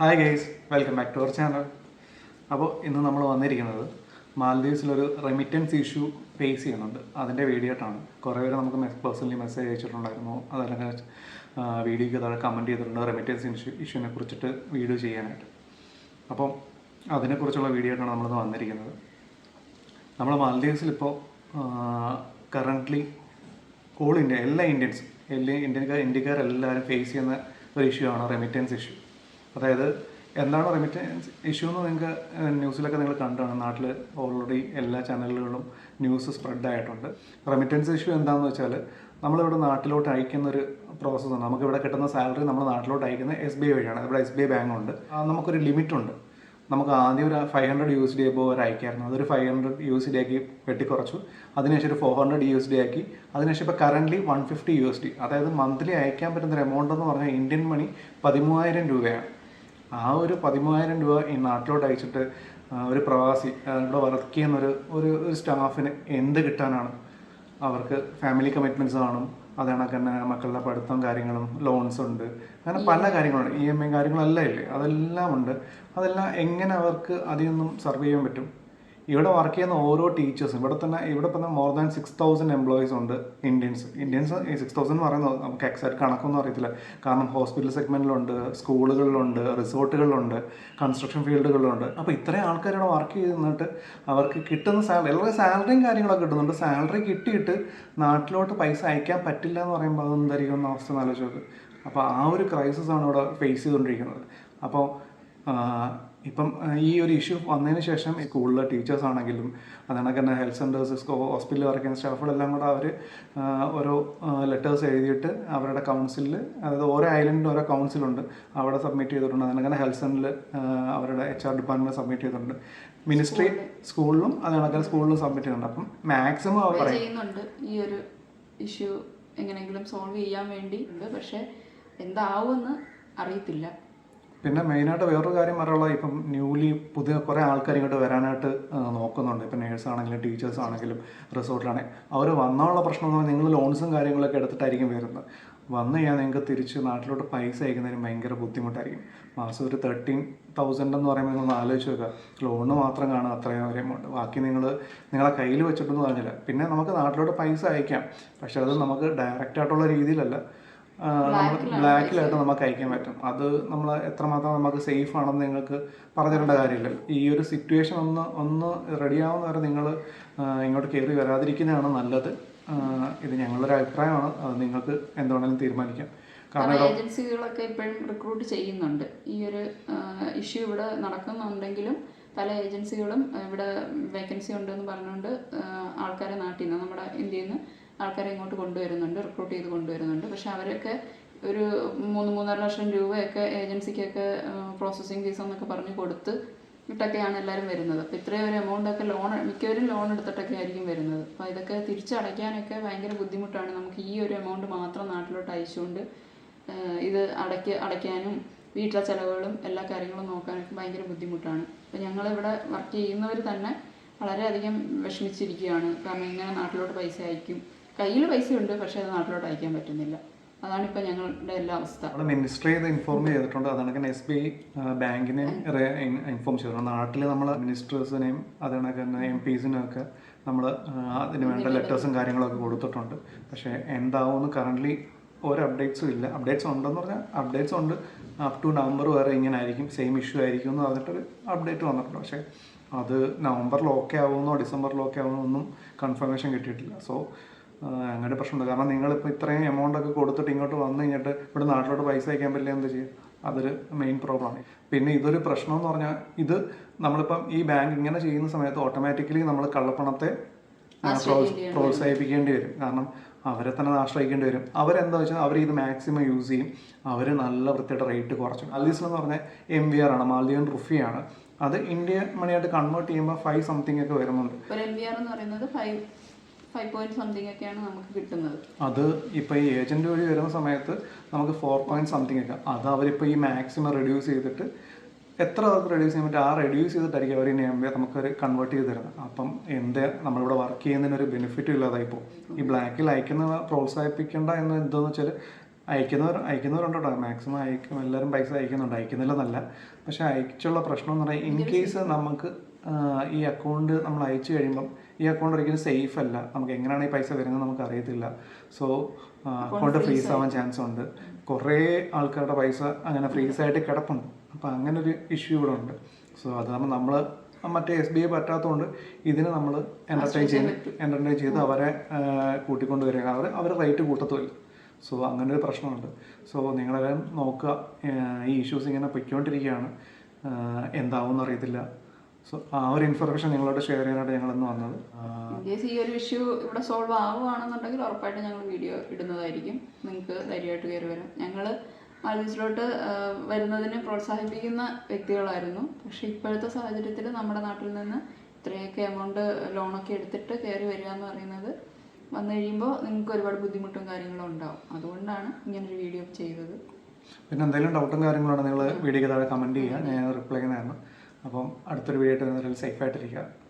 Hi guys welcome back to our channel അപ്പോൾ ഇന്ന് നമ്മൾ വന്നിരിക്കുന്നത് മാലദ്വീപ്സിലൊരു റെമിറ്റൻസ് ഇഷ്യൂ ഫേസ് ചെയ്യുന്നുണ്ട്. അതിന്റെ വീഡിയോ ആയിട്ടാണ്. കുറേ പേര് നമുക്ക് പേഴ്സണലി മെസ്സേജ് അയച്ചിട്ടുണ്ടായിരുന്നു. അതല്ലെങ്കിൽ വീഡിയോയ്ക്ക് താഴെ കമന്റ് ചെയ്തിട്ടുണ്ട് റെമിറ്റൻസ് ഇഷ്യൂ ഇഷ്യൂവിനെ കുറിച്ചിട്ട് വീഡിയോ ചെയ്യാനായിട്ട്. അപ്പം അതിനെക്കുറിച്ചുള്ള വീഡിയോ ആയിട്ടാണ് നമ്മളിന്ന് വന്നിരിക്കുന്നത്. നമ്മൾ മാലദ്വീപ്സിലിപ്പോൾ കറന്റ്ലി ഓൾ ഇന്ത്യ എല്ലാ ഇന്ത്യൻസും എല്ലാ ഇന്ത്യക്കാർ ഇന്ത്യക്കാരെല്ലാവരും ഫേസ് ചെയ്യുന്ന ഒരു ഇഷ്യൂ ആണ് റെമിറ്റൻസ് ഇഷ്യൂ അതായത് എന്താണ് റെമിറ്റൻസ് ഇഷ്യൂ എന്ന് നിങ്ങൾക്ക് ന്യൂസിലൊക്കെ നിങ്ങൾ കണ്ടാണ്. നാട്ടിൽ ഓൾറെഡി എല്ലാ ചാനലുകളിലും ന്യൂസ് സ്പ്രെഡ് ആയിട്ടുണ്ട്. റെമിറ്റൻസ് ഇഷ്യൂ എന്താണെന്ന് വെച്ചാൽ നമ്മളിവിടെ നാട്ടിലോട്ട് അയക്കുന്ന ഒരു പ്രോസസ്സാണ് നമുക്കിവിടെ കിട്ടുന്ന സാലറി നമ്മൾ നാട്ടിലോട്ട് അയക്കുന്ന എസ് ബി ഐ വഴിയാണ്. ഇവിടെ എസ് ബി ഐ ബാങ്ക് ഉണ്ട്. നമുക്കൊരു ലിമിറ്റ് ഉണ്ട്. നമുക്ക് ആദ്യം ഒരു five hundred U S D above വരെ അയക്കായിരുന്നു. അതൊരു five hundred U S D ആക്കി വെട്ടിക്കുറച്ചു. അതിനുശേഷം ഒരു four hundred U S D ആക്കി. അതിനുശേഷം ഇപ്പോൾ currently one fifty U S D അതായത് മന്ത്ലി അയക്കാൻ പറ്റുന്ന ഒരു എമൗണ്ട് എന്ന് പറഞ്ഞാൽ ഇന്ത്യൻ മണി പതിമൂവായിരം രൂപയാണ്. ആ ഒരു പതിമൂവായിരം രൂപ ഈ നാട്ടിലോട്ട് അയച്ചിട്ട് ഒരു പ്രവാസി ഇവിടെ വർക്ക് ചെയ്യുന്ന ഒരു ഒരു സ്റ്റാഫിന് എന്ത് കിട്ടാനാണ്? അവർക്ക് ഫാമിലി കമ്മിറ്റ്മെന്റ്സ് കാണും. അത് കണക്ക് തന്നെ മക്കളുടെ പഠിത്തം കാര്യങ്ങളും ലോൺസ് ഉണ്ട്. അങ്ങനെ പല കാര്യങ്ങളുണ്ട്. ഇ എം ഐ കാര്യങ്ങളെല്ലാം ഇല്ലേ? അതെല്ലാം ഉണ്ട്. അതെല്ലാം എങ്ങനെ അവർക്ക് അതിൽ നിന്നും സർവ് ചെയ്യാൻ പറ്റും? ഇവിടെ വർക്ക് ചെയ്യുന്ന ഓരോ ടീച്ചേഴ്സും ഇവിടെ തന്നെ ഇവിടെ തന്നെ more than six thousand employees ഉണ്ട് ഇന്ത്യൻസ് ഇന്ത്യൻസ് സിക്സ് തൗസൻഡ് എന്ന് പറയുന്നത് നമുക്ക് എക്സാക്ട് കണക്കൊന്നും അറിയത്തില്ല. കാരണം ഹോസ്പിറ്റൽ സെഗ്മെന്റിലുണ്ട് സ്കൂളുകളിലുണ്ട് റിസോർട്ടുകളിലുണ്ട് കൺസ്ട്രക്ഷൻ ഫീൽഡുകളിലുണ്ട് അപ്പോൾ ഇത്രയും ആൾക്കാർ ഇവിടെ വർക്ക് ചെയ്തിട്ട് അവർക്ക് കിട്ടുന്ന സാലറി എല്ലാവരും സാലറിയും കാര്യങ്ങളൊക്കെ കിട്ടുന്നുണ്ട്. സാലറി കിട്ടിയിട്ട് നാട്ടിലോട്ട് പൈസ അയക്കാൻ പറ്റില്ല എന്ന് പറയുമ്പോൾ അതെന്തായിരിക്കും അവസ്ഥ ഒന്ന് ആലോചിച്ച് നോക്ക്. അപ്പോൾ ആ ഒരു ക്രൈസിസ് ആണ് ഇവിടെ ഫേസ് ചെയ്തുകൊണ്ടിരിക്കുന്നത്. അപ്പോൾ ഇപ്പം ഈ ഒരു ഇഷ്യൂ വന്നതിന് ശേഷം ഈ സ്കൂളിലെ ടീച്ചേഴ്സ് ആണെങ്കിലും അതുകണക്ക് തന്നെ ഹെൽത്ത് സെന്റേഴ്സ് ഹോസ്പിറ്റലിൽ വർക്ക് ചെയ്യുന്ന സ്റ്റാഫുകളെല്ലാം കൂടെ അവർ ഓരോ ലെറ്റേഴ്സ് എഴുതിയിട്ട് അവരുടെ കൗൺസിലിൽ അതായത് ഓരോ ഐലൻഡിന്റെ ഓരോ കൗൺസിലുണ്ട് അവിടെ സബ്മിറ്റ് ചെയ്തിട്ടുണ്ട്. അതണക്കന്നെ ഹെൽത്ത് സെന്ററിൽ അവരുടെ എച്ച് ആർ ഡിപ്പാർട്ട്മെന്റ് സബ്മിറ്റ് ചെയ്തിട്ടുണ്ട്. മിനിസ്ട്രി സ്കൂളിലും അതണക്കന്നെ സ്കൂളിലും സബ്മിറ്റ് ചെയ്തിട്ടുണ്ട് അപ്പം മാക്സിമം അവർ പറയും. ചെയ്യുന്നുണ്ട്. ഈ ഒരു ഇഷ്യൂ എങ്ങനെയെങ്കിലും സോൾവ് ചെയ്യാൻ വേണ്ടി ഉണ്ട് പക്ഷേ എന്താവുമെന്ന് അറിയത്തില്ല. പിന്നെ മെയിനായിട്ട് വേറൊരു കാര്യം പറയാനുള്ള ഇപ്പം ന്യൂലി പുതിയ കുറേ ആൾക്കാർ ഇങ്ങോട്ട് വരാനായിട്ട് നോക്കുന്നുണ്ട്. ഇപ്പം നേഴ്സ് ആണെങ്കിലും ടീച്ചേഴ്സ് ആണെങ്കിലും റിസോർട്ടിലാണെങ്കിൽ അവർ വന്നുള്ള പ്രശ്നം എന്ന് പറഞ്ഞാൽ നിങ്ങൾ ലോൺസും കാര്യങ്ങളൊക്കെ എടുത്തിട്ടായിരിക്കും വരുന്നത്. വന്നു കഴിഞ്ഞാൽ നിങ്ങൾക്ക് തിരിച്ച് നാട്ടിലോട്ട് പൈസ അയക്കുന്നതിന് ഭയങ്കര ബുദ്ധിമുട്ടായിരിക്കും. മാസം ഒരു തേർട്ടീൻ തൗസൻഡ് എന്ന് പറയുമ്പോൾ നിങ്ങൾ ആലോചിച്ച് നോക്കുക. ലോണ് മാത്രം കാണുക അത്രയും എമൗണ്ട് ബാക്കി നിങ്ങൾ നിങ്ങളെ കയ്യിൽ വെച്ചിട്ടൊന്നും പറഞ്ഞില്ല പിന്നെ നമുക്ക് നാട്ടിലോട്ട് പൈസ അയക്കാം. പക്ഷേ അത് നമുക്ക് ഡയറക്റ്റായിട്ടുള്ള രീതിയിലല്ല. നമ്മൾ ബ്ലാക്കിലായിട്ട് നമുക്ക് അയക്കാൻ പറ്റും. അത് നമ്മൾ എത്രമാത്രം നമുക്ക് സേഫ് ആണെന്ന് നിങ്ങൾക്ക് പറഞ്ഞിരേണ്ട കാര്യമില്ല. ഈ ഒരു സിറ്റുവേഷൻ ഒന്ന് ഒന്ന് റെഡിയാവുന്ന വരെ നിങ്ങൾ ഇങ്ങോട്ട് കയറി വരാതിരിക്കുന്നതാണ് നല്ലത്. ഇത് ഞങ്ങളുടെ ഒരു അഭിപ്രായമാണ്. അത് നിങ്ങൾക്ക് എന്തുവേണമെങ്കിലും തീരുമാനിക്കാം. കാരണം ഏജൻസികളൊക്കെ ഇപ്പോഴും റിക്രൂട്ട് ചെയ്യുന്നുണ്ട്. ഈ ഒരു ഇഷ്യൂ ഇവിടെ നടക്കുന്നുണ്ടെങ്കിലും പല ഏജൻസികളും ഇവിടെ വേക്കൻസി ഉണ്ടെന്ന് പറഞ്ഞുകൊണ്ട് ആൾക്കാരെ നാട്ടിൽ നിന്ന് നമ്മുടെ ഇന്ത്യയിൽ നിന്ന് ആൾക്കാരെ ഇങ്ങോട്ട് കൊണ്ടുവരുന്നുണ്ട് റിക്രൂട്ട് ചെയ്ത് കൊണ്ടുവരുന്നുണ്ട്. പക്ഷേ അവരൊക്കെ ഒരു മൂന്ന് മൂന്നര ലക്ഷം രൂപയൊക്കെ ഏജൻസിക്കൊക്കെ പ്രോസസ്സിങ് ഫീസ് എന്നൊക്കെ പറഞ്ഞ് കൊടുത്ത് ഇട്ടൊക്കെയാണ് എല്ലാവരും വരുന്നത്. അപ്പോൾ ഇത്രയും ഒരു എമൗണ്ടൊക്കെ ലോൺ മിക്കവരും ലോൺ എടുത്തിട്ടൊക്കെ ആയിരിക്കും വരുന്നത്. അപ്പോൾ ഇതൊക്കെ തിരിച്ചടയ്ക്കാനൊക്കെ ഭയങ്കര ബുദ്ധിമുട്ടാണ്. നമുക്ക് ഈ ഒരു എമൗണ്ട് മാത്രം നാട്ടിലോട്ട് അയച്ചുകൊണ്ട് ഇത് അടയ്ക്ക അടയ്ക്കാനും വീട്ടിലെ ചിലവുകളും എല്ലാ കാര്യങ്ങളും നോക്കാനൊക്കെ ഭയങ്കര ബുദ്ധിമുട്ടാണ്. അപ്പോൾ ഞങ്ങളിവിടെ വർക്ക് ചെയ്യുന്നവർ തന്നെ വളരെയധികം വിഷമിച്ചിരിക്കുകയാണ്. കാരണം ഇങ്ങനെ നാട്ടിലോട്ട് പൈസ അയക്കും. കയ്യിൽ പൈസയുണ്ട് പക്ഷേ അത് നാട്ടിലോട്ട് അയക്കാൻ പറ്റുന്നില്ല. അതാണിപ്പോൾ ഞങ്ങളുടെ എല്ലാ അവസ്ഥ. മിനിസ്റ്ററി മിനിസ്ട്രി ഇത് ഇൻഫോം ചെയ്തിട്ടുണ്ട്. അതാണ് എസ് ബി ഐ ബാങ്കിനെ ഇൻഫോം ചെയ്തിട്ടുണ്ട്. നാട്ടിൽ നമ്മൾ മിനിസ്റ്റേഴ്സിനെയും അതാണ് തന്നെ എം പീസിനും ഒക്കെ നമ്മൾ അതിന് വേണ്ട ലെറ്റേഴ്സും കാര്യങ്ങളൊക്കെ കൊടുത്തിട്ടുണ്ട്. പക്ഷേ എന്താവും കറന്റ്ലി ഒരു അപ്ഡേറ്റ്സും ഇല്ല. അപ്ഡേറ്റ്സ് ഉണ്ടെന്ന് പറഞ്ഞാൽ അപ്ഡേറ്റ്സ് ഉണ്ട്. അപ് ടു നവംബർ വരെ ഇങ്ങനെ ആയിരിക്കും. സെയിം ഇഷ്യൂ ആയിരിക്കും എന്ന് പറഞ്ഞിട്ടൊരു അപ്ഡേറ്റ് വന്നിട്ടുണ്ട്. പക്ഷേ അത് നവംബറിൽ ഓക്കെ ആവുമെന്നോ ഡിസംബറിൽ ഓക്കെ ആവുമെന്നോ ഒന്നും കൺഫർമേഷൻ കിട്ടിയിട്ടില്ല. സോ അങ്ങനെ പ്രശ്നമുണ്ട്. കാരണം നിങ്ങളിപ്പോൾ ഇത്രയും എമൗണ്ട് ഒക്കെ കൊടുത്തിട്ട് ഇങ്ങോട്ട് വന്നു കഴിഞ്ഞിട്ട് ഇവിടെ നാട്ടിലോട്ട് പൈസ അയക്കാൻ പറ്റില്ല എന്ത് ചെയ്യും? അതൊരു മെയിൻ പ്രോബ്ലമാണ് പിന്നെ ഇതൊരു പ്രശ്നം എന്ന് പറഞ്ഞാൽ ഇത് നമ്മളിപ്പം ഈ ബാങ്ക് ഇങ്ങനെ ചെയ്യുന്ന സമയത്ത് ഓട്ടോമാറ്റിക്കലി നമ്മൾ കള്ളപ്പണത്തെ പ്രോത്സാഹിപ്പിക്കേണ്ടി വരും. കാരണം അവരെ തന്നെ ആശ്രയിക്കേണ്ടി വരും. അവരെന്താ വെച്ചാൽ അവർ ഇത് മാക്സിമം യൂസ് ചെയ്യും. അവർ നല്ല വൃത്തിയുടെ റേറ്റ് കുറച്ചു. അല്ലീസ് എന്ന് പറഞ്ഞാൽ എം വി ആർ ആണ് മാലിയൻ റുഫിയാണ് അത് ഇന്ത്യ മണിയായിട്ട് കൺവേർട്ട് ചെയ്യുമ്പോൾ ഫൈവ് സംതിങ് ഒക്കെ വരുന്നുണ്ട്. ഒരു ഫൈവ് പോയിന്റ് സംതിങ് ഒക്കെയാണ് നമുക്ക് കിട്ടുന്നത്. അത് ഇപ്പൊ ഈ ഏജന്റ് വഴി വരുന്ന സമയത്ത് നമുക്ക് ഫോർ പോയിന്റ് സംതിങ് ഒക്കെ അത് അവരിപ്പോൾ ഈ മാക്സിമം റെഡ്യൂസ് ചെയ്തിട്ട് എത്ര അവർക്ക് റെഡ്യൂസ് ചെയ്യാൻ പറ്റും? ആ റെഡ്യൂസ് ചെയ്തിട്ടായിരിക്കും അവർ ബി നമുക്കൊരു കൺവേർട്ട് ചെയ്ത് തരുന്നത്. അപ്പം എന്ത് നമ്മളിവിടെ വർക്ക് ചെയ്യുന്നതിന് ഒരു ബെനിഫിറ്റ് ഇല്ലാതായി പോകും. ഈ ബ്ലാക്കിൽ അയക്കുന്ന പ്രോത്സാഹിപ്പിക്കേണ്ട എന്ന് എന്താണെന്ന് വെച്ചാൽ അയക്കുന്നവർ അയക്കുന്നവരുണ്ട് കേട്ടോ മാക്സിമം അയക്കും എല്ലാവരും പൈസ അയക്കുന്നുണ്ട്. അയക്കുന്നില്ലെന്നല്ല. പക്ഷെ അയച്ചുള്ള പ്രശ്നം എന്ന് പറഞ്ഞാൽ ഇൻ കേസ് നമുക്ക് ഈ അക്കൗണ്ട് നമ്മൾ അയച്ചു കഴിയുമ്പം ഈ അക്കൗണ്ട് ഒരിക്കലും സേഫ് അല്ല. നമുക്ക് എങ്ങനെയാണ് ഈ പൈസ വരുന്നത് നമുക്ക് അറിയത്തില്ല. സോ അക്കൗണ്ട് ഫ്രീസ് ആവാൻ ചാൻസ് ഉണ്ട്. കുറേ ആൾക്കാരുടെ പൈസ അങ്ങനെ ഫ്രീസ് ആയിട്ട് കിടപ്പുണ്ട്. അപ്പോൾ അങ്ങനെ ഒരു ഇഷ്യൂ ഇവിടെ ഉണ്ട്. സോ അത് കാരണം നമ്മൾ മറ്റേ എസ് ബി ഐ പറ്റാത്തതുകൊണ്ട് ഇതിന് നമ്മൾ എന്റർടൈൻ ചെയ്ത് എന്റർടൈൻ ചെയ്ത് അവരെ കൂട്ടിക്കൊണ്ട് വരിക. അവർ അവർ റേറ്റ് കൂട്ടത്തുമില്ല. സോ അങ്ങനെ ഒരു പ്രശ്നമുണ്ട്. സോ നിങ്ങളെല്ലാം നോക്കുക. ഈ ഇഷ്യൂസ് ഇങ്ങനെ പൊയ്ക്കൊണ്ടിരിക്കുകയാണ്. എന്താവും എന്നറിയത്തില്ല സോ ആ ഒരു ഇൻഫർമേഷൻ നിങ്ങളോട് ഷെയർ ചെയ്യാനായിട്ട് ഞങ്ങളിന്ന് വന്നത്. ഈ ഒരു ഇഷ്യൂ ഇവിടെ സോൾവ് ആവുകയാണെന്നുണ്ടെങ്കിൽ ഉറപ്പായിട്ടും ഞങ്ങൾ വീഡിയോ ഇടുന്നതായിരിക്കും. നിങ്ങൾക്ക് ധൈര്യമായിട്ട് കയറി വരാം. ഞങ്ങൾ ആലോചിച്ചിലോട്ട് വരുന്നതിനെ പ്രോത്സാഹിപ്പിക്കുന്ന വ്യക്തികളായിരുന്നു. പക്ഷെ ഇപ്പോഴത്തെ സാഹചര്യത്തിൽ നമ്മുടെ നാട്ടിൽ നിന്ന് ഇത്രയൊക്കെ എമൗണ്ട് ലോണൊക്കെ എടുത്തിട്ട് കയറി വരിക എന്ന് പറയുന്നത് വന്നു കഴിയുമ്പോൾ നിങ്ങൾക്ക് ഒരുപാട് ബുദ്ധിമുട്ടും കാര്യങ്ങളും ഉണ്ടാവും. അതുകൊണ്ടാണ് ഇങ്ങനൊരു വീഡിയോ ചെയ്തത്. പിന്നെ എന്തെങ്കിലും ഡൗട്ടും കാര്യങ്ങളാണ് നിങ്ങൾ വീഡിയോ താഴെ കമന്റ് ചെയ്യുക. ഞാൻ റിപ്ലൈ ചെയ്യുന്നതായിരുന്നു. അപ്പം അടുത്തൊരു വീഡിയോ ആയിട്ട് സേഫ് ആയിട്ടിരിക്കുക. ബൈ